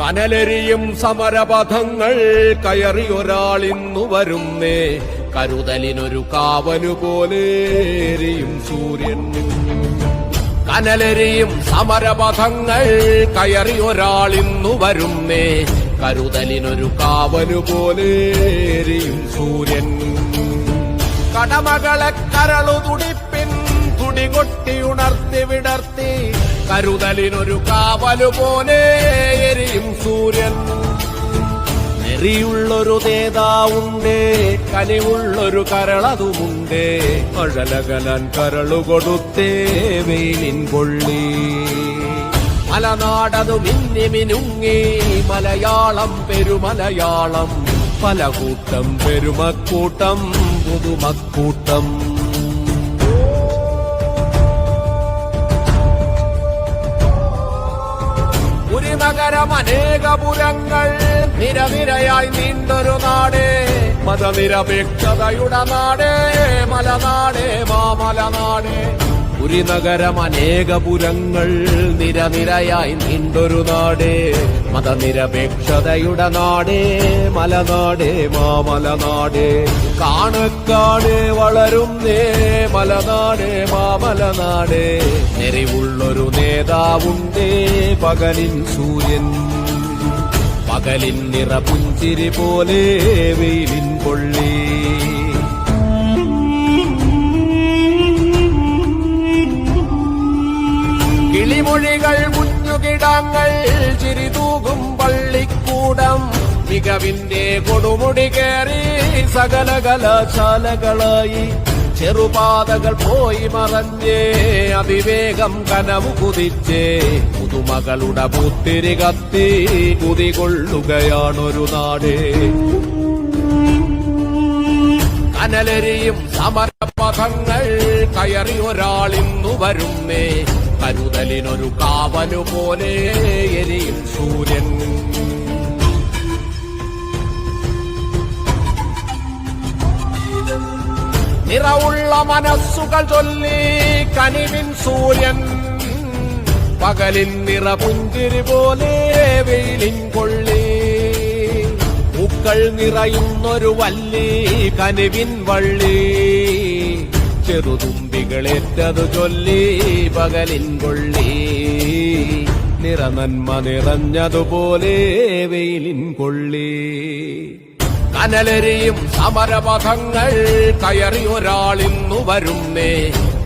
കനലെരിയും സമരപഥങ്ങൾ ഒരാളിന്നു വരുന്നേ. കരുതലിനൊരു കാവലുപോലെ എരിയും സൂര്യൻ. കനലെരിയും സമരപഥങ്ങൾ ഒരാളിന്നു വരുന്നേ. കരുതലിനൊരു കാവലുപോലെ എരിയും സൂര്യൻ. കടമകളെ കരളു തുടിപ്പിൻ തുടികൊട്ടി ഉണർത്തി വിടർത്തി. കരുതലിനൊരു കാവലുപോലെ എരിയും സൂര്യൻ. നെറിയുള്ളൊരു നേതാവുണ്ടേ കലിവുള്ളൊരു കരളതുമുണ്ടേ. അഴലകലൻ കരളുകൊടുത്തേ വെയിലിൻ പൊള്ളി. മലനാടതു മിന്നി മിനുങ്ങി മലയാളം പെരുമലയാളം. പല കൂട്ടം പെരുമക്കൂട്ടം പുതുമക്കൂട്ടം. അനേകപുരങ്ങൾ നിരനിരയായി നീണ്ടൊരു നാട്. മതനിരപേക്ഷതയുടെ നാട് മലനാട് മാമലനാട്. ഒരു നഗരം അനേകപുരങ്ങൾ നിരനിരയായി നീണ്ടൊരു നാടേ. മതനിരപേക്ഷതയുടെ നാടേ മലനാടേ മാമലനാടേ. കാണക്കാട് വളരുന്നേ മലനാടേ മാമലനാടേ. നെറിവുള്ളൊരു നേതാവുണ്ടേ പകലിൻ സൂര്യൻ. പകലിൻ നിറപുഞ്ചിരി പോലെ വെയിലിൻ കൊള്ളി. കിളിമൊഴികൾ കുഞ്ഞുകിടങ്ങൾ ചിരിതൂകും പള്ളിക്കൂടം മികവിന്റെ കൊടുമുടി കയറി സകല കലാശാലകളായി ചെറുപാതകൾ പോയി മറഞ്ഞേ അതിവേഗം കനവു കുതിച്ചേ. പുതുമകളുടെ പുത്തിരി കത്തി കുതികൊള്ളുകയാണൊരു നാട്. കനലെരിയും സമരപഥങ്ങൾ കയറി ഒരാളിന്നു വരുന്നേ. കരുതലിനൊരു കാവലു പോലെ എരിയും സൂര്യൻ. നിറവുള്ള മനസ്സുകൾ ചൊല്ലി കനിവിൻ സൂര്യൻ. പകലിൻ നിറ പുഞ്ചിരി പോലെ വെയിലിൻ കൊള്ളി. പൂക്കൾ നിറയുന്നൊരു വല്ലി കനിവിൻ വള്ളി. ചെറുതുമ്പികളേറ്റതു ചൊല്ലി പകലിൻ കൊള്ളി. നിറനന്മ നിറഞ്ഞതുപോലെ വെയിലിൻ കൊള്ളി. കനലെരിയും സമരപഥങ്ങൾ കയറി ഒരാളിന്നു വരുന്നേ.